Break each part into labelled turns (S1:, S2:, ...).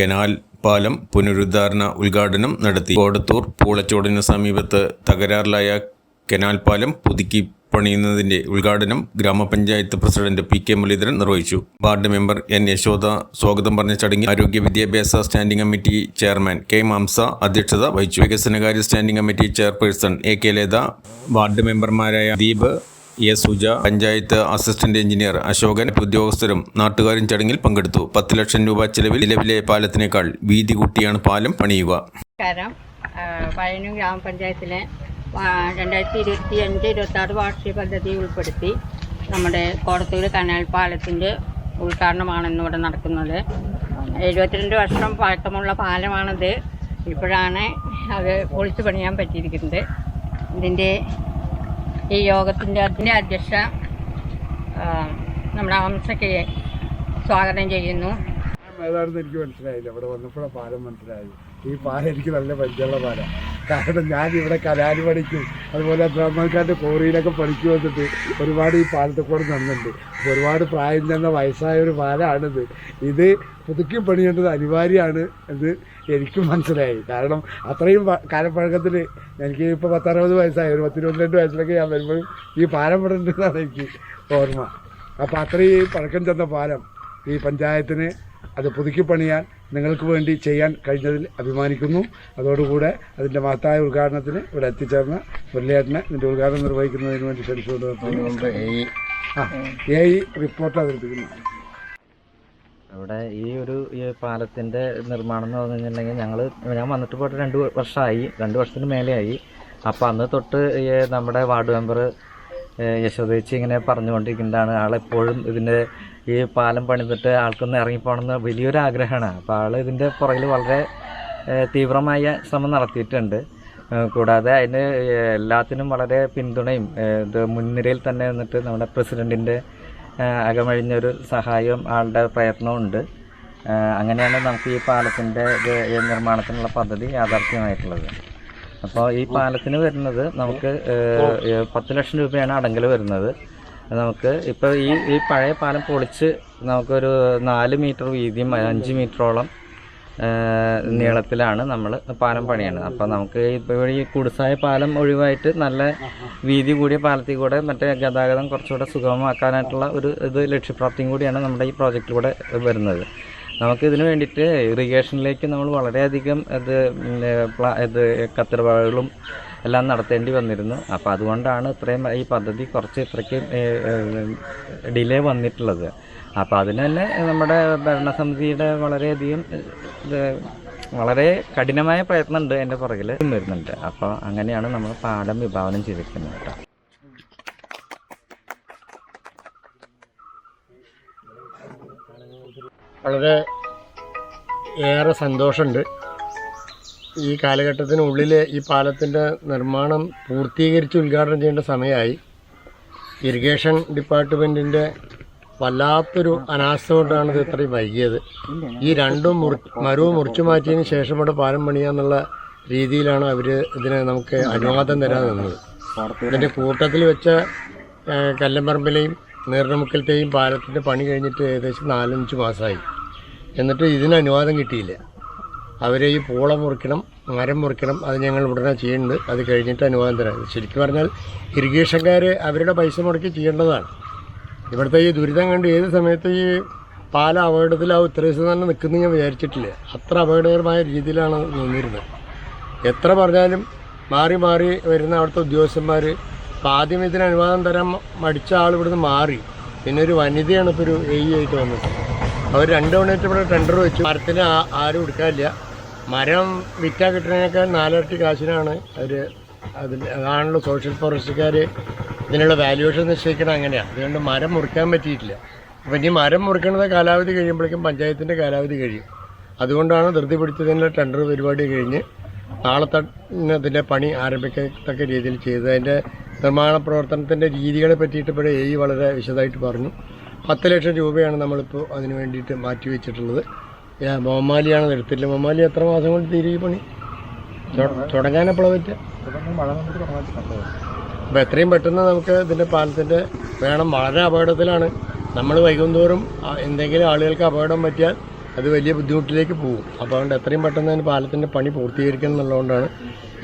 S1: Canal പാലം പുനരുദ്ധാരണ ഉദ്ഘാടനം നടത്തി. കോടത്തൂർ പൂളച്ചോടിന് സമീപത്ത് തകരാറിലായ കനാൽ പാലം പുതുക്കി പണിയുന്നതിന്റെ ഉദ്ഘാടനം ഗ്രാമപഞ്ചായത്ത് പ്രസിഡന്റ് പി കെ മുരളീധരൻ നിർവഹിച്ചു. വാർഡ് മെമ്പർ എൻ യശോദ സ്വാഗതം പറഞ്ഞ ചടങ്ങിൽ ആരോഗ്യ വിദ്യാഭ്യാസ സ്റ്റാൻഡിംഗ് കമ്മിറ്റി ചെയർമാൻ കെ മാംസ അധ്യക്ഷത വഹിച്ചു. വികസനകാര്യ standing committee chairperson A K Latha ward മെമ്പർമാരായ Deep A Suja panchayat assistant engineer Ashokan ഉദ്യോഗസ്ഥരും നാട്ടുകാരും ചടങ്ങിൽ പങ്കെടുത്തു. പത്ത് ലക്ഷം രൂപ ചെലവിൽ നിലവിലെ പാലത്തിനേക്കാൾ വീതി കൂട്ടിയാണ് പാലം പണിയുക.
S2: ആ, ഗ്രാമപഞ്ചായത്തിലെ രണ്ടായിരത്തി ഇരുപത്തി അഞ്ച് ഇരുപത്തി ആറ് വാർഷിക പദ്ധതി ഉൾപ്പെടുത്തി നമ്മുടെ കോടത്തൂർ കനാൽ പാലത്തിന്റെ ഉദ്ഘാടനമാണ് ഇന്നിവിടെ നടക്കുന്നത്. എഴുപത്തിരണ്ട് വർഷം പഴക്കമുള്ള പാലമാണത്. ഇപ്പോഴാണ് അത് പൊളിച്ചു പണിയാൻ പറ്റിയിരിക്കുന്നത്. ഇതിന്റെ ഈ യോഗത്തിന്റെ അതിന്റെ അധ്യക്ഷ നമ്മുടെ ഹംസയ്ക്ക് സ്വാഗതം ചെയ്യുന്നു.
S3: ഏതാണെന്ന് എനിക്ക് മനസ്സിലായില്ല. ഇവിടെ വന്നപ്പോഴാണ് പാലം മനസ്സിലായത്. ഈ പാലം എനിക്ക് നല്ല പരിചയമുള്ള പാലം കാരണം ഞാൻ ഇവിടെ കലാൽ പഠിക്കും അതുപോലെ ബ്രഹ്മക്കാരുടെ കോറിയിലൊക്കെ പഠിച്ചു വന്നിട്ട് ഒരുപാട് ഈ പാലത്തെ കൂടെ നടന്നിട്ടുണ്ട്. ഒരുപാട് പ്രായം ചെന്ന വയസ്സായ ഒരു പാലമാണിത് ഇത് പുതുക്കി പണിയേണ്ടത് അനിവാര്യമാണ് എന്ന് എനിക്കും മനസ്സിലായി. കാരണം അത്രയും കാലപ്പഴക്കത്തിൽ എനിക്ക് ഇപ്പോൾ പത്തറുപത് വയസ്സായി. ഒരു പത്തിരുപത്തിരണ്ട് വയസ്സിലൊക്കെ ഞാൻ വരുമ്പോഴും ഈ പാലം പെടേണ്ടതാണ് എനിക്ക് ഓർമ്മ. അപ്പോൾ അത്രയും പഴക്കം ചെന്ന പാലം ഈ പഞ്ചായത്തിന് അത് പുതുക്കി പണിയാൻ നിങ്ങൾക്ക് വേണ്ടി ചെയ്യാൻ കഴിഞ്ഞതിൽ അഭിമാനിക്കുന്നു. അതോടുകൂടെ അതിന്റെ മഹത്തായ ഉദ്ഘാടനത്തിന് ഇവിടെ എത്തിച്ചേർന്ന മുരളിയേട്ടനെ ഇതിന്റെ ഉദ്ഘാടനം നിർവഹിക്കുന്നതിന് വേണ്ടി ക്ഷണിച്ചുകൊണ്ട്. ആ എ ഇ റിപ്പോർട്ട് അവതരിപ്പിക്കുന്നു.
S4: ഇവിടെ ഈ ഒരു ഈ പാലത്തിന്റെ നിർമ്മാണം എന്ന് പറഞ്ഞു കഴിഞ്ഞിട്ടുണ്ടെങ്കിൽ ഞങ്ങൾ ഞാൻ വന്നിട്ട് പോയിട്ട് രണ്ട് വർഷമായി രണ്ട് വർഷത്തിന് മേലെയായി. അപ്പോൾ അന്ന് തൊട്ട് ഈ നമ്മുടെ വാർഡ് മെമ്പർ യശോദേച്ചി ഇങ്ങനെ പറഞ്ഞുകൊണ്ടിരിക്കുന്നതാണ്. ആളെപ്പോഴും ഇതിന്റെ ഈ പാലം പണിതിട്ട് ആൾക്കൊന്ന് ഇറങ്ങിപ്പോണമെന്ന് വലിയൊരു ആഗ്രഹമാണ് അപ്പോൾ ആൾ ഇതിന്റെ പുറകിൽ വളരെ തീവ്രമായ ശ്രമം നടത്തിയിട്ടുണ്ട്. കൂടാതെ അതിന് എല്ലാത്തിനും വളരെ പിന്തുണയും ഇത് മുൻനിരയിൽ തന്നെ നിന്നിട്ട് നമ്മുടെ പ്രസിഡന്റിന്റെ അകമഴിഞ്ഞൊരു സഹായവും ആളുടെ പ്രയത്നവും ഉണ്ട്. അങ്ങനെയാണ് നമുക്ക് ഈ പാലത്തിന്റെ ഇത് നിർമ്മാണത്തിനുള്ള പദ്ധതി യാഥാർത്ഥ്യമായിട്ടുള്ളത്. അപ്പോൾ ഈ പാലത്തിന് വരുന്നത് നമുക്ക് പത്ത് ലക്ഷം രൂപയാണ് അടങ്കൽ വരുന്നത്. നമുക്ക് ഇപ്പോൾ ഈ ഈ പഴയ പാലം പൊളിച്ച് നമുക്കൊരു നാല് മീറ്റർ വീതിയും അഞ്ച് മീറ്ററോളം നീളത്തിലാണ് നമ്മൾ പാലം പണിയണത്. അപ്പോൾ നമുക്ക് ഇപ്പോൾ ഈ കുടുസായ പാലം ഒഴിവായിട്ട് നല്ല വീതി കൂടിയ പാലത്തിൽ കൂടെ മറ്റേ ഗതാഗതം കുറച്ചുകൂടെ സുഗമമാക്കാനായിട്ടുള്ള ഒരു ഇത് ലക്ഷ്യപ്രാപ്തിയും കൂടിയാണ് നമ്മുടെ ഈ പ്രോജക്റ്റിലൂടെ വരുന്നത്. നമുക്ക് ഇതിനു വേണ്ടിയിട്ട് ഇറിഗേഷനിലേക്ക് നമ്മൾ വളരെയധികം ഇത് ഇത് കത്തിടപാടുകളും എല്ലാം നടത്തേണ്ടി വന്നിരുന്നു. അപ്പോൾ അതുകൊണ്ടാണ് ഇത്രയും ഈ പദ്ധതി കുറച്ച് ഇത്രയ്ക്ക് ഡിലേ വന്നിട്ടുള്ളത്. അപ്പോൾ അതിന് തന്നെ നമ്മുടെ ഭരണസമിതിയുടെ വളരെയധികം വളരെ കഠിനമായ പ്രയത്നമുണ്ട് എന്റെ പുറകിൽ വരുന്നുണ്ട്. അപ്പോൾ അങ്ങനെയാണ് നമ്മൾ പാഠം വിഭാവനം ചെയ്തിരിക്കുന്നത് കേട്ടോ.
S5: വളരെ ഏറെ സന്തോഷമുണ്ട്. ഈ കാലഘട്ടത്തിനുള്ളിൽ ഈ പാലത്തിന്റെ നിർമ്മാണം പൂർത്തീകരിച്ച് ഉദ്ഘാടനം ചെയ്യേണ്ട സമയമായി. ഇറിഗേഷൻ ഡിപ്പാർട്ട്മെന്റിന്റെ വല്ലാത്തൊരു അനാസ്ഥ കൊണ്ടാണ് ഇത് ഇത്രയും വൈകിയത്. ഈ രണ്ടും മുറി മരവും മുറിച്ചു മാറ്റിയതിന് ശേഷം ഇവിടെ പാലം പണിയാന്നുള്ള രീതിയിലാണ് അവർ ഇതിന് നമുക്ക് അനുവാദം തരാൻ നിന്നത്. ഇതിന്റെ കൂട്ടത്തിൽ വെച്ച കല്ലമ്പറമ്പിലെയും നീർണമുക്കലത്തെയും പാലത്തിന്റെ പണി കഴിഞ്ഞിട്ട് ഏകദേശം നാലഞ്ച് മാസമായി എന്നിട്ട് ഇതിന് അനുവാദം കിട്ടിയില്ല. അവരെ ഈ പൂള മുറിക്കണം മരം മുറിക്കണം അത് ഞങ്ങൾ ഉടനെ ചെയ്യുന്നുണ്ട്. അത് കഴിഞ്ഞിട്ട് അനുവാദം തരാം ശരിക്കും പറഞ്ഞാൽ ഇറിഗേഷൻകാർ അവരുടെ പൈസ മുടക്കി ചെയ്യേണ്ടതാണ്. ഇവിടുത്തെ ഈ ദുരിതം കണ്ട് ഏത് സമയത്ത് ഈ പാല അപകടത്തിൽ ആ ദിവസം തന്നെ നിൽക്കുന്നു ഞാൻ വിചാരിച്ചിട്ടില്ല. അത്ര അപകടകരമായ രീതിയിലാണ് നിന്നിരുന്നത്. എത്ര പറഞ്ഞാലും മാറി മാറി വരുന്ന അവിടുത്തെ ഉദ്യോഗസ്ഥന്മാർ ഇപ്പം ആദ്യം ഇതിന് അനുവാദം തരാൻ മടിച്ച ആൾ ഇവിടുന്ന് മാറി. പിന്നെ ഒരു വനിതയാണ് ഇപ്പോൾ ഒരു എ ആയിട്ട് വന്നത്. അവർ രണ്ട് മണിയായിട്ട് ഇവിടെ ടെൻഡർ വെച്ചു. മരത്തിന് ആരും എടുക്കാനില്ല. മരം വിറ്റാ കിട്ടുന്നതിനേക്കാൾ നാലിരട്ടി കാശിനാണ് അവർ അതിൽ അതാണല്ലോ സോഷ്യൽ ഫോറസ്റ്റുകാർ ഇതിനുള്ള വാല്യുവേഷൻ നിശ്ചയിക്കണം അങ്ങനെയാണ് അതുകൊണ്ട് മരം മുറിക്കാൻ പറ്റിയിട്ടില്ല. അപ്പം ഇനി മരം മുറിക്കണത് കാലാവധി കഴിയുമ്പോഴേക്കും പഞ്ചായത്തിന്റെ കാലാവധി കഴിയും. അതുകൊണ്ടാണ് ധൃതി പിടിച്ചതിന്റെ ടെൻഡർ പരിപാടി കഴിഞ്ഞ് നാളെ തന്നെ പണി ആരംഭിക്കത്തക്ക രീതിയിൽ ചെയ്തത്. അതിന്റെ നിർമ്മാണ പ്രവർത്തനത്തിന്റെ രീതികളെ പറ്റിയിട്ട് ഇവിടെ എ വളരെ വിശദമായിട്ട് പറഞ്ഞു. പത്ത് ലക്ഷം രൂപയാണ് നമ്മളിപ്പോൾ അതിന് വേണ്ടിയിട്ട് മാറ്റി വെച്ചിട്ടുള്ളത് ഏ, മോമാലിയാണ് എടുത്തില്ല. മോമാലി എത്ര മാസം കൊണ്ട് തീരെ പണി? തുടങ്ങാൻ എപ്പോഴാണ് പറ്റുക അപ്പോൾ എത്രയും പെട്ടെന്ന് നമുക്ക് ഇതിന്റെ പാലത്തിന്റെ വേണം. വളരെ അപകടത്തിലാണ്. നമ്മൾ വൈകുന്തോറും എന്തെങ്കിലും ആളുകൾക്ക് അപകടം പറ്റിയാൽ അത് വലിയ ബുദ്ധിമുട്ടിലേക്ക് പോകും. അപ്പോൾ അതുകൊണ്ട് എത്രയും പെട്ടെന്ന് അതിന് പാലത്തിന്റെ പണി പൂർത്തീകരിക്കണം എന്നുള്ളതുകൊണ്ടാണ്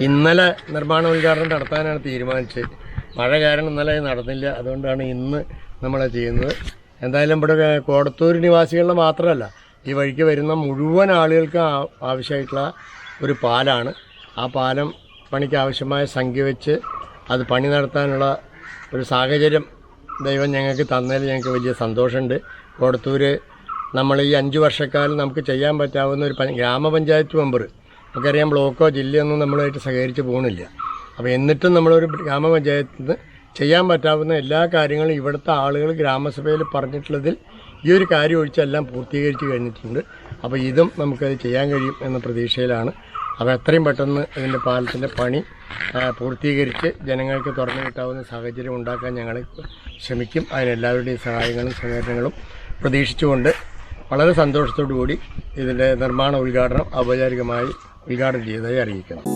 S5: ഇന്നലെ നിർമ്മാണ ഉദ്ഘാടനം നടത്താനാണ് തീരുമാനിച്ചത്. മഴ കാരണം ഇന്നലെ നടന്നില്ല. അതുകൊണ്ടാണ് ഇന്ന് നമ്മൾ ചെയ്യുന്നത്. എന്തായാലും ഇവിടെ കോടത്തൂർ നിവാസികളുടെ മാത്രമല്ല ഈ വഴിക്ക് വരുന്ന മുഴുവൻ ആളുകൾക്കും ആവശ്യമായിട്ടുള്ള ഒരു പാലാണ്. ആ പാലം പണിക്ക് ആവശ്യമായ സംഖ്യ വെച്ച് അത് പണി നടത്താനുള്ള ഒരു സാഹചര്യം ദൈവം ഞങ്ങൾക്ക് തന്നതിൽ ഞങ്ങൾക്ക് വലിയ സന്തോഷമുണ്ട്. കോടത്തൂര് നമ്മൾ ഈ അഞ്ച് വർഷക്കാലം നമുക്ക് ചെയ്യാൻ പറ്റാവുന്ന ഒരു ഗ്രാമപഞ്ചായത്ത് മെമ്പർ. നമുക്കറിയാം ബ്ലോക്കോ ജില്ലയൊന്നും നമ്മളായിട്ട് സഹകരിച്ച് പോകുന്നില്ല അപ്പോൾ എന്നിട്ടും നമ്മളൊരു ഗ്രാമപഞ്ചായത്തിൽ നിന്ന് ചെയ്യാൻ പറ്റാവുന്ന എല്ലാ കാര്യങ്ങളും ഇവിടുത്തെ ആളുകൾ ഗ്രാമസഭയിൽ പറഞ്ഞിട്ടുള്ളതിൽ ഈ ഒരു കാര്യം ഒഴിച്ചെല്ലാം പൂർത്തീകരിച്ച് കഴിഞ്ഞിട്ടുണ്ട്. അപ്പോൾ ഇതും നമുക്കത് ചെയ്യാൻ കഴിയും എന്ന പ്രതീക്ഷയിലാണ്. അപ്പോൾ എത്രയും പെട്ടെന്ന് ഇതിന്റെ പാലത്തിന്റെ പണി പൂർത്തീകരിച്ച് ജനങ്ങൾക്ക് തുറന്നു കിട്ടാവുന്ന സാഹചര്യം ഉണ്ടാക്കാൻ ഞങ്ങൾ ശ്രമിക്കും. അതിനെല്ലാവരുടെയും സഹായങ്ങളും സഹകരണങ്ങളും പ്രതീക്ഷിച്ചുകൊണ്ട് വളരെ സന്തോഷത്തോടു കൂടി ഇതിന്റെ നിർമ്മാണ ഉദ്ഘാടനം ഔപചാരികമായി ഉദ്ഘാടനം ചെയ്തതായി അറിയിക്കണം